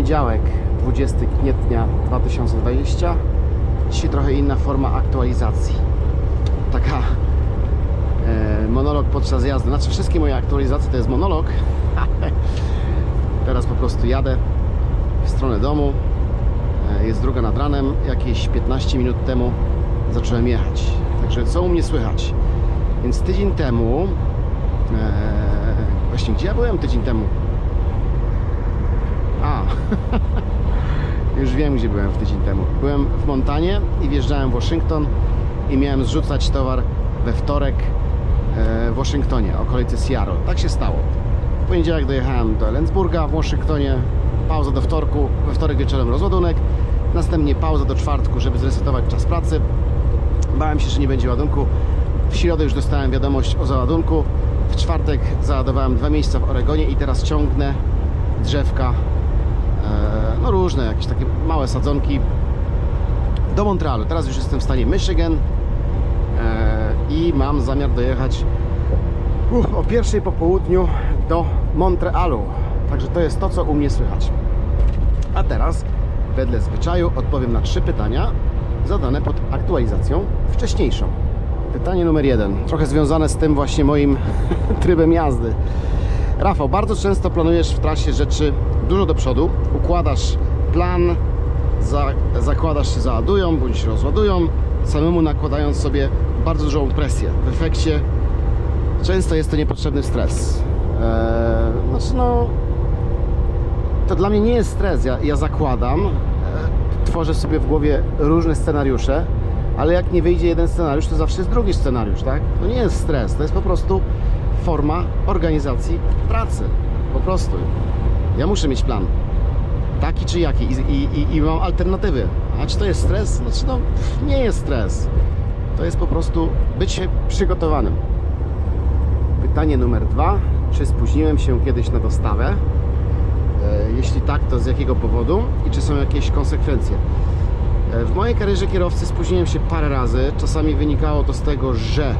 Poniedziałek, 20 kwietnia 2020. Dzisiaj trochę inna forma aktualizacji. Taka e, monolog podczas jazdy. Znaczy wszystkie moje aktualizacje to jest monolog. Teraz po prostu jadę w stronę domu. E, Jest druga nad ranem. Jakieś 15 minut temu zacząłem jechać. Także co u mnie słychać? Więc tydzień temu... E, właśnie gdzie ja byłem tydzień temu? Już wiem gdzie byłem w tydzień temu. Byłem w Montanie i wjeżdżałem w Waszyngton i miałem zrzucać towar we wtorek e, w Waszyngtonie, okolicy Seattle. Tak się stało. W poniedziałek dojechałem do Ellensburga w Waszyngtonie, pauza do wtorku, we wtorek wieczorem rozładunek, następnie pauza do czwartku, żeby zresetować czas pracy. Bałem się, że nie będzie ładunku. W środę już dostałem wiadomość o załadunku. W czwartek załadowałem dwa miejsca w Oregonie i teraz ciągnę drzewka, różne, jakieś takie małe sadzonki do Montrealu. Teraz już jestem w stanie Michigan e, i mam zamiar dojechać uh, o pierwszej po południu do Montrealu. Także to jest to, co u mnie słychać. A teraz, wedle zwyczaju, odpowiem na trzy pytania zadane pod aktualizacją wcześniejszą. Pytanie numer jeden, trochę związane z tym właśnie moim trybem jazdy. Rafał, bardzo często planujesz w trasie rzeczy dużo do przodu, układasz plan, za, zakładasz się załadują bądź rozładują, samemu nakładając sobie bardzo dużą presję. W efekcie często jest to niepotrzebny stres. Eee, znaczy no, to dla mnie nie jest stres. Ja, ja zakładam, e, tworzę sobie w głowie różne scenariusze, ale jak nie wyjdzie jeden scenariusz, to zawsze jest drugi scenariusz, tak? To nie jest stres, to jest po prostu forma organizacji pracy. Po prostu. Ja muszę mieć plan. Taki czy jaki i, i, i, mam alternatywy. A czy to jest stres? Znaczy no, nie jest stres. To jest po prostu być przygotowanym. Pytanie numer dwa. Czy spóźniłem się kiedyś na dostawę? E, Jeśli tak, to z jakiego powodu i czy są jakieś konsekwencje? E, W mojej karierze kierowcy spóźniłem się parę razy. Czasami wynikało to z tego, że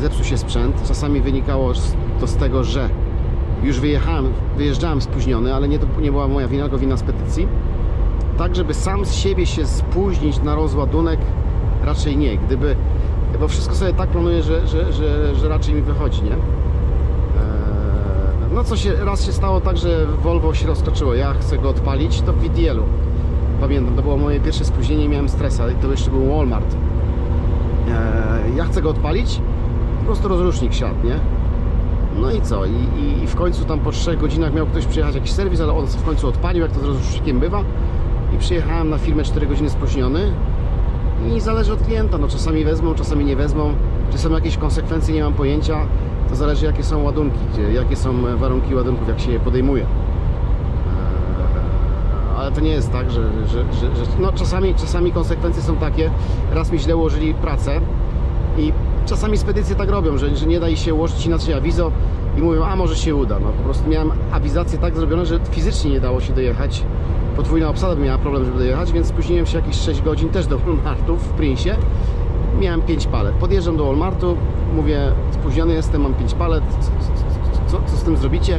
zepsuł się sprzęt, czasami wynikało to z tego, że już wyjechałem, wyjeżdżałem spóźniony, ale nie to nie była moja wina, tylko wina spedycji. Tak, żeby sam z siebie się spóźnić na rozładunek, raczej nie. Gdyby, bo wszystko sobie tak planuję, że, że, że, że raczej mi wychodzi, nie? Eee, No co się, raz się stało tak, że Volvo się roztoczyło. Ja chcę go odpalić, to w VDL-u. Pamiętam, to było moje pierwsze spóźnienie miałem stresa. I to jeszcze był Walmart. Eee, Ja chcę go odpalić, po prostu rozrusznik siadł, nie? No i co? I, i, w końcu tam po 3 godzinach miał ktoś przyjechać jakiś serwis, ale on w końcu odpalił, jak to z rozrusznikiem bywa. I przyjechałem na firmę 4 godziny spóźniony. I zależy od klienta, no czasami wezmą, czasami nie wezmą. Czy są jakieś konsekwencje, nie mam pojęcia. To zależy jakie są ładunki, jakie są warunki ładunków, jak się je podejmuje. Eee, Ale to nie jest tak, że, że, że, że no czasami, czasami konsekwencje są takie, raz mi źle ułożyli pracę i czasami spedycje tak robią, że, że nie da się ułożyć inaczej awizo i mówią, a może się uda. No po prostu miałem awizację tak zrobione, że fizycznie nie dało się dojechać. Podwójna obsada by miała problem, żeby dojechać, więc spóźniłem się jakieś 6 godzin też do Walmartu w Prince'ie. Miałem 5 palet. Podjeżdżam do Walmartu, mówię, spóźniony jestem, mam 5 palet, co, co, z tym zrobicie?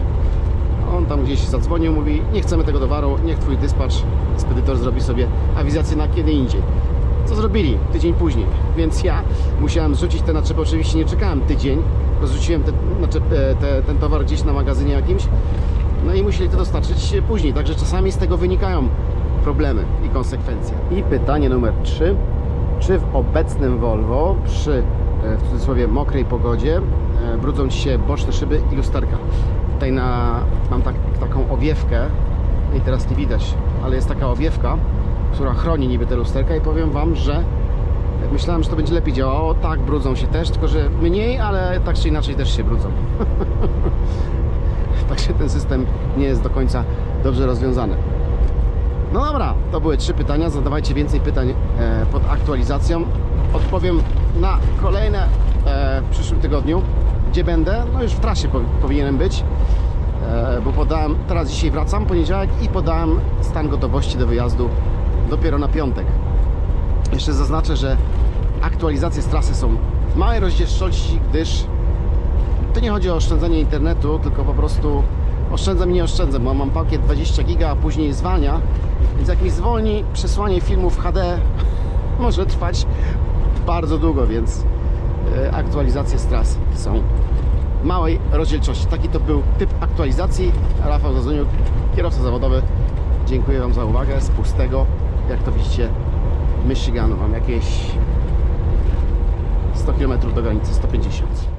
On tam gdzieś zadzwonił, mówi, nie chcemy tego towaru, niech twój dyspatch, spedytor zrobi sobie awizację na kiedy indziej. Co zrobili? Tydzień później. Więc ja musiałem zrzucić te naczepy. Oczywiście nie czekałem tydzień, tylko zrzuciłem te, e, te, ten towar gdzieś na magazynie jakimś. No i musieli to dostarczyć później. Także czasami z tego wynikają problemy i konsekwencje. I pytanie numer 3. Czy w obecnym Volvo przy e, w cudzysłowie mokrej pogodzie e, brudzą Ci się boczne szyby i lusterka? Tutaj na, mam tak, taką owiewkę i teraz nie widać, ale jest taka owiewka, która chroni niby te lusterka i powiem Wam, że myślałem, że to będzie lepiej działało. Tak, brudzą się też, tylko że mniej, ale tak czy inaczej też się brudzą. Także ten system nie jest do końca dobrze rozwiązany. No dobra, to były trzy pytania. Zadawajcie więcej pytań e, pod aktualizacją. Odpowiem na kolejne e, w przyszłym tygodniu. Gdzie będę? No już w trasie powi- powinienem być, e, bo podałem, teraz dzisiaj wracam, poniedziałek i podałem stan gotowości do wyjazdu dopiero na piątek. Jeszcze zaznaczę, że aktualizacje z trasy są w małej rozdzielczości, gdyż to nie chodzi o oszczędzanie internetu, tylko po prostu oszczędzam i nie oszczędzam, bo mam pakiet 20 giga, a później zwalnia, więc jak mi zwolni przesłanie filmów HD może trwać bardzo długo, więc e, aktualizacje z tras są małej rozdzielczości. Taki to był typ aktualizacji. Rafał Zazuniuk, kierowca zawodowy. Dziękuję Wam za uwagę z pustego, jak to widzicie, Michiganu. Mam jakieś 100 km do granicy, 150.